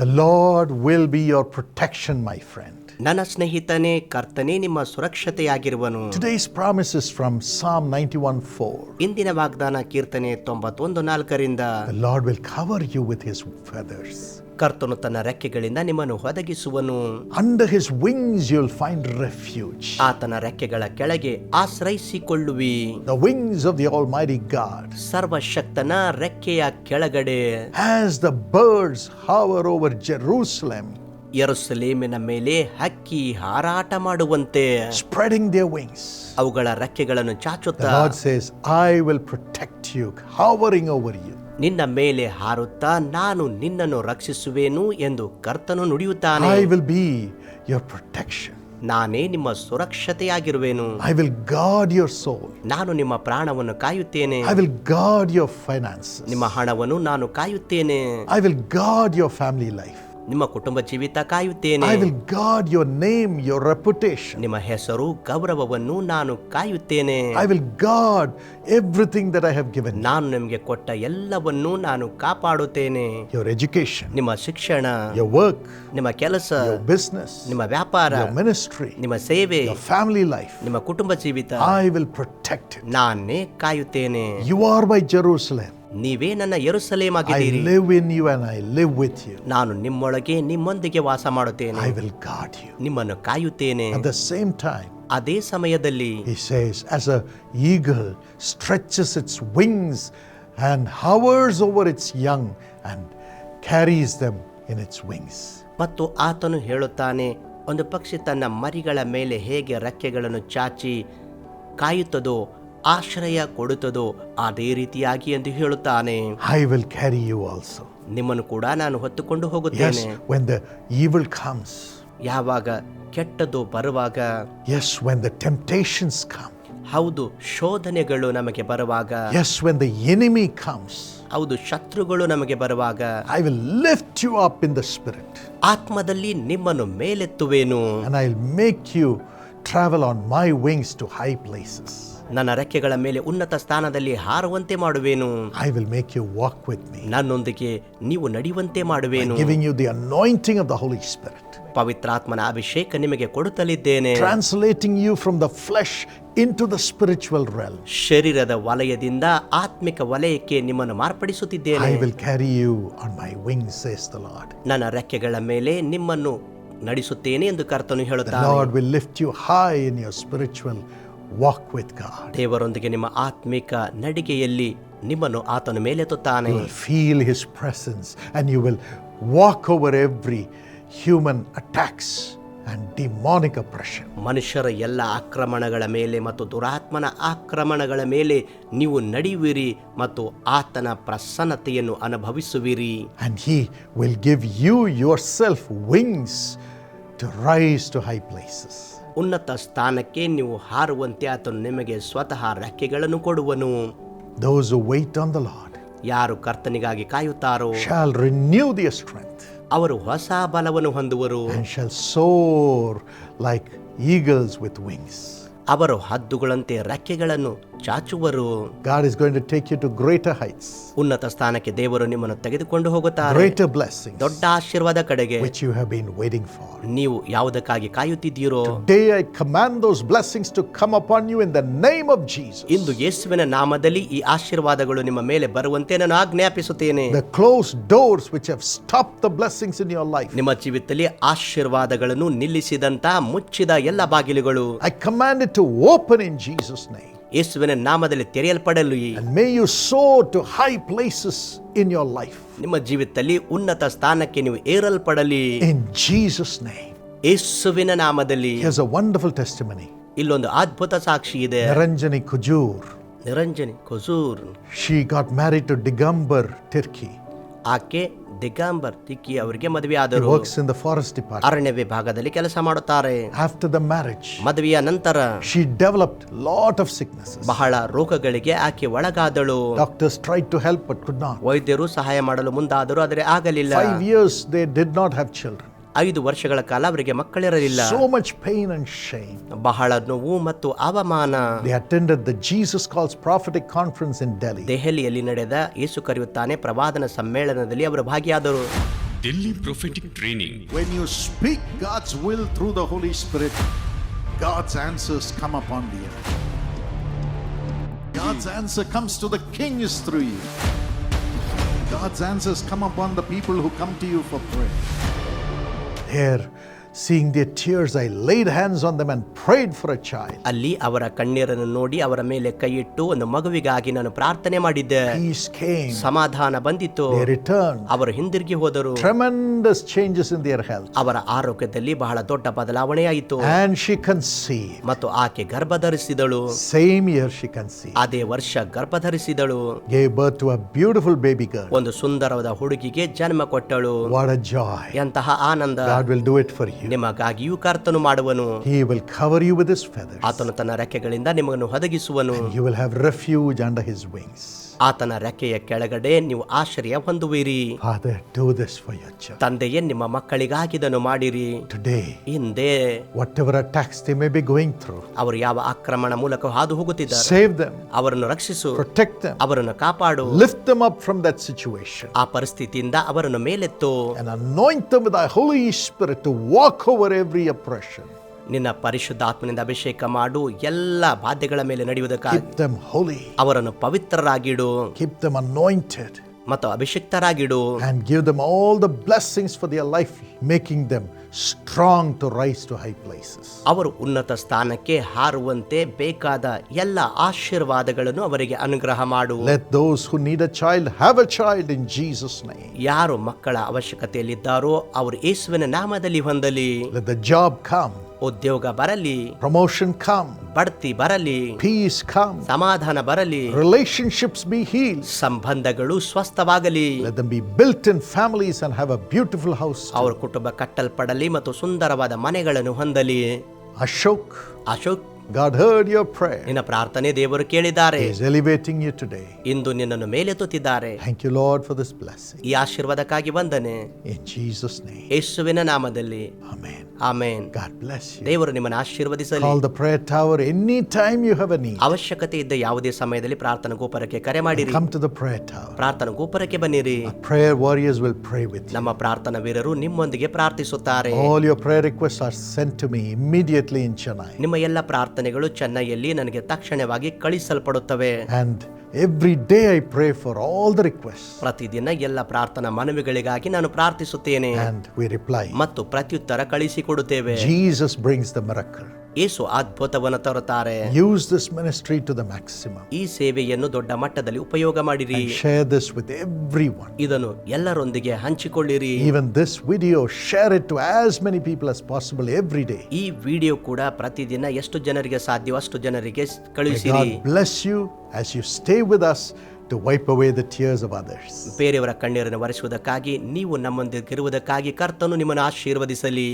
The Lord will be your protection, my friend. ನನ್ನ ಸ್ನೇಹಿತನೇ ಕರ್ತನೇ ನಿಮ್ಮ ಸುರಕ್ಷತೆಯಾಗಿರುವನು Today's promise is from Psalm 91 4. ಇಂದಿನ ವಾಗ್ದಾನ ಕೀರ್ತನೆ ತೊಂಬತ್ತೊಂದು ನಾಲ್ಕರಿಂದ The Lord will cover you with his feathers. ಕರ್ತನು ತನ್ನ ರೆಕ್ಕೆಗಳಿಂದ ನಿಮ್ಮನ್ನು ಒದಗಿಸುವನು Under his wings you'll find refuge. ಆತನ ರೆಕ್ಕೆಗಳ ಕೆಳಗೆ ಆಶ್ರಯಿಸಿಕೊಳ್ಳುವಿ The wings of the Almighty God. ಸರ್ವಶಕ್ತನ ರೆಕ್ಕೆಯ ಕೆಳಗಡೆ As the birds hover over Jerusalem, ಯರುಸಲೇಮಿನ ಮೇಲೆ ಹಕ್ಕಿ ಹಾರಾಟ ಮಾಡುವಂತೆ spreading their wings. ಅವುಗಳ ರೆಕ್ಕೆಗಳನ್ನು The ಚಾಚುತ್ತಾ Lord says, I will protect you, hovering over you. ನಿನ್ನ ಮೇಲೆ ಹಾರುತ್ತಾ ನಾನು ನಿನ್ನನ್ನು ರಕ್ಷಿಸುವೆನು ಎಂದು ಕರ್ತನು ನುಡಿಯುತ್ತಾನೆ I will be your protection. ನಾನೇ ನಿಮ್ಮ ಸುರಕ್ಷತೆಯಾಗಿರುವೆನು I will guard your soul. ನಾನು ನಿಮ್ಮ ಪ್ರಾಣವನ್ನು ಕಾಯುತ್ತೇನೆ I will guard your finances. ನಿಮ್ಮ ಹಣವನ್ನು ನಾನು ಕಾಯುತ್ತೇನೆ I will guard your family life. ನಿಮ್ಮ ಕುಟುಂಬ ಜೀವಿತ ಕಾಯುತ್ತೇನೆ. I will guard your name your reputation ನಿಮ್ಮ ಹೆಸರು ಗೌರವವನ್ನು ನಾನು ಕಾಯುತ್ತೇನೆ. I will guard everything that I have given ನಾನು ನಿಮಗೆ ಕೊಟ್ಟ ಎಲ್ಲವನ್ನು ನಾನು ಕಾಪಾಡುತ್ತೇನೆ. ಯುವರ್ ಎಜುಕೇಶನ್ ನಿಮ್ಮ ಶಿಕ್ಷಣ. ಯುವರ್ ವರ್ಕ್ ನಿಮ್ಮ ಕೆಲಸ. ಬಿಸ್ನೆಸ್ ನಿಮ್ಮ ವ್ಯಾಪಾರ. ಮಿನಿಸ್ಟ್ರಿ ನಿಮ್ಮ ಸೇವೆ. ಫ್ಯಾಮಿಲಿ ಲೈಫ್ ನಿಮ್ಮ ಕುಟುಂಬ ಜೀವಿತ. ಐ ವಿಲ್ ಪ್ರೊಟೆಕ್ಟ್ ನಾನು ಕಾಯುತ್ತೇನೆ. ಯು ಆರ್ ಮೈ ಜೆರೂಸಲೇಮ್ ನೀವೇ ನನ್ನ ಯೆರೂಸಲೇಮ್ I ಆಗಿದ್ದೀರಿ live in you and I live with you. ನಾನು ನಿಮ್ಮೊಳಗೆ ನಿಮ್ಮೊಂದಿಗೆ ವಾಸ ಮಾಡುತ್ತೇನೆ I will guard you. ನಿಮ್ಮನ್ನು ಕಾಯುತ್ತೇನೆ At the same time, ಅದೇ ಸಮಯದಲ್ಲಿ he says, as a eagle stretches its wings and hovers over its young and carries them in its wings. ಮತ್ತು ಆತನು ಹೇಳುತ್ತಾನೆ ಒಂದು ಪಕ್ಷಿ ತನ್ನ ಮರಿಗಳ ಮೇಲೆ ಹೇಗೆ ರೆಕ್ಕೆಗಳನ್ನು ಚಾಚಿ ಕಾಯುತ್ತದೋ ಆಶ್ರಯ ಕೊಡುತ್ತದೋ ಅದೇ ರೀತಿಯಾಗಿ ಎಂದು ಹೇಳುತ್ತಾನೆ. I will carry you also ನಿಮ್ಮನ್ನು ಕೂಡ ನಾನು ಹೊತ್ತುಕೊಂಡು ಹೋಗುತ್ತೇನೆ. ವೆನ್ ದ ಈವಿಲ್ ಕಮ್ಸ್ ಯಾವಾಗ ಕೆಟ್ಟದು ಬರುವಾಗ. Yes when the temptations come ಹೌದು ಶೋಧನೆಗಳು ನಮಗೆ ಬರುವಾಗ. Yes when the enemy comes ಹೌದು ಶತ್ರುಗಳು ನಮಗೆ ಬರುವಾಗ. I will lift you up in the spirit ಆತ್ಮದಲ್ಲಿ ನಿಮ್ಮನ್ನು ಮೇಲೆತ್ತುವೆನು. And I will make you travel on my wings to high places ನನ್ನ ರೆಕ್ಕೆಗಳ ಮೇಲೆ ಉನ್ನತ ಸ್ಥಾನದಲ್ಲಿ ಹಾರುವಂತೆ ಮಾಡುವೇನು I will make you walk with me, ನನ್ನೊಂದಿಗೆ ನೀವು ನಡೆಯುವಂತೆ ಮಾಡುವೇನು giving you the anointing of the Holy Spirit, ಪವಿತ್ರಾತ್ಮನ ಅಭಿಷೇಕ ನಿಮಗೆ ಕೊಡುತ್ತಲಿದ್ದೇನೆ translating you from the flesh into the spiritual realm. ಶರೀರದ ವಲಯದಿಂದ ಆತ್ಮಿಕ ವಲಯಕ್ಕೆ ನಿಮ್ಮನ್ನು ಮಾರ್ಪಡಿಸುತ್ತಿದ್ದೇನೆ I will carry you on my wings, says the Lord. ನನ್ನ ರೆಕ್ಕೆಗಳ ಮೇಲೆ ನಿಮ್ಮನ್ನು ನಡೆಸುತ್ತೇನೆ ಎಂದು ಕರ್ತನು The ಹೇಳುತ್ತಾನೆ Lord will lift you high in your spiritual walk with God. ದೇವರೊಂದಿಗೆ ನಿಮ್ಮ ಆತ್ಮಿಕ ನಡಿಗೆಯಲ್ಲಿ ನಿಮ್ಮನ್ನು ಆತನು ಮೇಲೆತ್ತುತ್ತಾನೆ You will feel His presence and you will walk over every human attacks and demonic oppression. ಮನುಷ್ಯರ ಎಲ್ಲ ಆಕ್ರಮಣಗಳ ಮೇಲೆ ಮತ್ತು ದುರಾತ್ಮನ ಆಕ್ರಮಣಗಳ ಮೇಲೆ ನೀವು ನಡೆಯುವಿರಿ ಮತ್ತು ಆತನ ಪ್ರಸನ್ನತೆಯನ್ನು ಅನುಭವಿಸುವಿರಿ And He will give you yourself wings to rise to high places. ಉನ್ನತ ಸ್ಥಾನಕ್ಕೆ ನೀವು ಹಾರುವಂತೆ ಆತನು ನಿಮಗೆ ಸ್ವತಃ ರೆಕ್ಕೆಗಳನ್ನು ಕೊಡುವನು Those who wait on the Lord ಯಾರು ಕರ್ತನಿಗಾಗಿ ಕಾಯುತ್ತಾರೋ ಶಾಲ್ ರಿನ್ಯೂ ದಿ ಸ್ಟ್ರೆಂತ್ ಅವರು ಹೊಸ ಬಲವನ್ನು ಹೊಂದುವರು and shall soar like eagles with wings. ಅವರು ಹದ್ದುಗಳಂತೆ ರೆಕ್ಕೆಗಳನ್ನು ಚಾಚುವರು. God is going to take you to greater heights ಉನ್ನತ ಸ್ಥಾನಕ್ಕೆ ದೇವರು ನಿಮ್ಮನ್ನು ತೆಗೆದುಕೊಂಡು ಹೋಗುತ್ತಾರೆ. ಗ್ರೇಟರ್ ಬ್ಲೆಸ್ಸಿಂಗ್ ದೊಡ್ಡ ಆಶೀರ್ವಾದ ಕಡೆಗೆ. Which you have been waiting for ನೀವು ಯಾವುದಕ್ಕಾಗಿ ಕಾಯುತ್ತಿದ್ದೀರೋ. Today I command those blessings to come upon you in the name of Jesus. ಇಂದು ಯೇಸುವಿನ ನಾಮದಲ್ಲಿ ಈ ಆಶೀರ್ವಾದಗಳು ನಿಮ್ಮ ಮೇಲೆ ಬರುವಂತೆ ನಾನು ಆಜ್ಞಾಪಿಸುತ್ತೇನೆ. The close doors which have stopped the blessings in your life ನಿಮ್ಮ ಜೀವಿತದಲ್ಲಿ ಆಶೀರ್ವಾದಗಳನ್ನು ನಿಲ್ಲಿಸಿದಂತ ಮುಚ್ಚಿದ ಎಲ್ಲ ಬಾಗಿಲುಗಳು. I command it to open in Jesus name ಯೇಸುವಿನ ನಾಮದಲ್ಲಿ ತೆರೆಯಲ್ಪಡಲಿ And may you soar to high places in your life. ನಿಮ್ಮ ಜೀವಿತದಲ್ಲಿ ಉನ್ನತ ಸ್ಥಾನಕ್ಕೆ ನೀವು ಏರಲ್ಪಡಲಿ In Jesus' name. ಯೇಸುವಿನ ನಾಮದಲ್ಲಿ Here's a wonderful testimony. ಇಲ್ಲೊಂದು ಅದ್ಭುತ ಸಾಕ್ಷಿ ಇದೆ Niranjani Kujur. Niranjani ಖುಜೂರ್ She got married to Digambar Tirki. ಆಕೆ ದಿಗಾಂಬರ್ ತಿಕ್ಕಿ ಅವರಿಗೆ ಮದುವೆ ಆದರು. ವರ್ಕ್ಸ್ ದ ಫಾರೆಸ್ಟ್ ಡಿಪಾರ್ಟ್ ಅರಣ್ಯ ವಿಭಾಗದಲ್ಲಿ ಕೆಲಸ ಮಾಡುತ್ತಾರೆ. ಆಫ್ಟರ್ ದ ಮ್ಯಾರೇಜ್ ಮದುವೆಯ ನಂತರ she developed lot of sickness ಬಹಳ ರೋಗಗಳಿಗೆ ಆಕೆ ಒಳಗಾದಳು. Doctors try to help but could not ವೈದ್ಯರು ಸಹಾಯ ಮಾಡಲು ಮುಂದಾದರೂ ಆದರೆ ಆಗಲಿಲ್ಲ. Five years they did not have children ಐದು ವರ್ಷಗಳ ಕಾಲ ಅವರಿಗೆ ಮಕ್ಕಳಿರಲಿಲ್ಲ so much pain and shame ಬಹಳ ನೋವು ಮತ್ತು ಅವಮಾನ they attended the Jesus calls Prophetic conference in Delhi ದೆಹಲಿಯಲ್ಲಿ ನಡೆದ ಯೇಸು ಕರೆಯುತ್ತಾನೆ ಪ್ರವಾದನ ಸಮ್ಮೇಳನದಲ್ಲಿ ಅವರು ಭಾಗಿಯಾದರು Delhi prophetic training When you speak God's will through the Holy Spirit, God's answers come upon the earth. God's answer comes to the kings through you. God's answers come upon the people who come to you for prayer. here seeing their tears, I laid hands on them and prayed for a child. ಅಲ್ಲಿ ಅವರ ಕಣ್ಣೀರನ್ನು ನೋಡಿ ಅವರ ಮೇಲೆ ಕೈ ಇಟ್ಟು ಒಂದು ಮಗುವಿಗಾಗಿ ನಾನು ಪ್ರಾರ್ಥನೆ ಮಾಡಿದ್ದೆ Peace came. ಸಮಾಧಾನ ಬಂದಿತ್ತು They returned. ಅವರು ಹಿಂದಿರುಗಿ ಹೋದರು Tremendous changes in their health. ಅವರ ಆರೋಗ್ಯದಲ್ಲಿ ಬಹಳ ದೊಡ್ಡ ಬದಲಾವಣೆಯಾಯಿತು And she conceived. ಮತ್ತು ಆಕೆ ಗರ್ಭಧರಿಸಿದಳು Same year she conceived. ಅದೇ ವರ್ಷ ಗರ್ಭಧರಿಸಿದಳು Gave birth to a beautiful baby girl. ಒಂದು ಸುಂದರವಾದ ಹುಡುಗಿಗೆ ಜನ್ಮ ಕೊಟ್ಟಳು What a joy. ಎಂತಹ ಆನಂದ God will do it for you. ನಿಮಗಾಗಿಯೂ ಕರ್ತನು ಮಾಡುವನು He will cover you with his feathers. ಆತನು ತನ್ನ ರೆಕ್ಕೆಗಳಿಂದ ನಿಮ್ಮನ್ನು ಒದಗಿಸುವನು You will have refuge under his wings. ಆತನ ರೆಕ್ಕೆಯ ಕೆಳಗಡೆ ನೀವು ಆಶ್ರಯ ಹೊಂದುವಿರಿ Father, do this for your children. ತಂದೆಯೇ ನಿಮ್ಮ ಮಕ್ಕಳಿಗಾಗಿದನು ಮಾಡಿರಿ Today, ಹಿಂದೆ whatever attacks they may be going through, ಅವರು ಯಾವ ಆಕ್ರಮಣ ಮೂಲಕ ಹಾದು ಹೋಗುತ್ತಿದ್ದಾರೆ save them, ಅವರನ್ನು ರಕ್ಷಿಸು protect them, ಅವರನ್ನು ಕಾಪಾಡು lift them up from that situation, ಆ ಪರಿಸ್ಥಿತಿಯಿಂದ ಅವರನ್ನು ಮೇಲೆತ್ತು and anoint them with thy Holy Spirit to walk over every oppression. ನಿನ್ನ ಪರಿಶುದ್ಧಾತ್ಮನಿಂದ ಅಭಿಷೇಕ ಮಾಡು ಎಲ್ಲ ಬಾಧ್ಯಗಳ ಮೇಲೆ ನಡೆಯುವುದಕ್ಕಾಗಿ Keep them holy, ಅವರನ್ನು ಪವಿತ್ರರಾಗಿಡು keep them anointed, ಮತ್ತು ಅಭಿಷಿಕ್ತರಾಗಿಡು and give them all the blessings for their life, making them strong to rise to high places ಅವರು ಉನ್ನತ ಸ್ಥಾನಕ್ಕೆ ಹಾರುವಂತೆ ಬೇಕಾದ ಎಲ್ಲ ಆಶೀರ್ವಾದಗಳನ್ನು ಅವರಿಗೆ ಅನುಗ್ರಹ ಮಾಡು. Let those who need a child have a child in Jesus name ಯಾರು ಮಕ್ಕಳ ಅವಶ್ಯಕತೆಯಲ್ಲಿ ಇದ್ದಾರೋ ಅವರು ಯೇಸುವಿನ ನಾಮದಲ್ಲಿ ಹೊಂದಲಿ. ಲೆಟ್ ದ ಜಾಬ್ ಕಮ್ ಉದ್ಯೋಗ ಬರಲಿ. ಪ್ರಮೋಷನ್ ಕಮ್ ಬಡ್ತಿ ಬರಲಿ. ಪೀಸ್ ಕಮ್ ಸಮಾಧಾನ ಬರಲಿ. ರಿಲೇಶನ್ಶಿಪ್ಸ್ ಬಿ ಹೀಲ್ ಸಂಬಂಧಗಳು ಸ್ವಸ್ಥವಾಗಲಿ. Let be built in families and have a beautiful house ಅವರ ಕುಟುಂಬ ಕಟ್ಟಲ್ಪಡಲಿ. ಮತ್ತು ಸುಂದರವಾದ ಮನೆಗಳನ್ನು ಹೊಂದಲಿ Ashok Ashok God heard your prayer. ನಿನ್ನ ಪ್ರಾರ್ಥನೆ ದೇವರು ಕೇಳಿದ್ದಾರೆ He is elevating you today. ಇಂದು ನಿನ್ನನ್ನು ಮೇಲೆತ್ತುತ್ತಿದ್ದಾರೆ Thank you, Lord, for this blessing. ಈ ಆಶೀರ್ವಾದಕ್ಕಾಗಿ ವಂದನೆ In Jesus' name. ಯೇಸುವಿನ ನಾಮದಲ್ಲಿ Amen. Amen. God bless you ದೇವರು ನಿಮ್ಮನ್ನು ಆಶೀರ್ವದಿಸಲಿ. Call the prayer tower any time you have a need ಅವಶ್ಯಕತೆ ಇದ್ದ ಯಾವುದೇ ಸಮಯದಲ್ಲಿ ಪ್ರಾರ್ಥನಾ ಗೋಪುರಕ್ಕೆ ಕರೆ ಮಾಡಿರಿ. Come to the prayer tower ಪ್ರಾರ್ಥನಾ ಗೋಪುರಕ್ಕೆ ಬನ್ನಿರಿ. Prayer warriors will pray with ನಮ್ಮ ಪ್ರಾರ್ಥನಾ ವೀರರು ನಿಮ್ಮೊಂದಿಗೆ ಪ್ರಾರ್ಥಿಸುತ್ತಾರೆ. All your prayer request are sent to me immediately in Chennai ನಿಮ್ಮ ಎಲ್ಲ ಪ್ರಾರ್ಥನೆಗಳು ಚೆನ್ನೈಯಲ್ಲಿ ನನಗೆ ತಕ್ಷಣವಾಗಿ ಕಳಿಸಲ್ಪಡುತ್ತವೆ. And every day I pray for all the request ಪ್ರತಿದಿನ ಎಲ್ಲ ಪ್ರಾರ್ಥನಾ ಮನವಿಗಳಿಗಾಗಿ ನಾನು ಪ್ರಾರ್ಥಿಸುತ್ತೇನೆ And we reply. ಮತ್ತು ಪ್ರತ್ಯುತ್ತರ ಕಳಿಸಿಕೊಡುತ್ತೇವೆ ಜೀಸಸ್ ಬ್ರಿಂಗ್ಸ್ ದ miracle. ಏಸು ಅದ್ಭುತವನ್ನು ತರುತ್ತಾರೆ. Use this ministry to the maximum ಈ ಸೇವೆಯನ್ನು ದೊಡ್ಡ ಮಟ್ಟದಲ್ಲಿ ಉಪಯೋಗ ಮಾಡಿರಿ. ಶೇರ್ ದಿಸ್ ವಿತ್ ಎವ್ರಿವನ್ ಇದನ್ನು ಎಲ್ಲರೊಂದಿಗೆ ಹಂಚಿಕೊಳ್ಳಿರಿ. Even this video share it to as many people as possible every day ಈ ವಿಡಿಯೋ ಕೂಡ ಪ್ರತಿದಿನ ಎಷ್ಟು ಜನರಿಗೆ ಸಾಧ್ಯವೋ ಅಷ್ಟು ಜನರಿಗೆ ಕಳುಹಿಸಿರಿ. Bless you as you stay with us to wipe away the tears of others ಬೇರೆಯವರ ಕಣ್ಣೀರನ್ನು ಒರೆಸುವುದಕ್ಕಾಗಿ ನೀವು ನಮ್ಮೊಂದಿಗೆ ಇರುವುದಕ್ಕಾಗಿ ಕರ್ತನು ನಿಮ್ಮನ್ನು ಆಶೀರ್ವದಿಸಲಿ.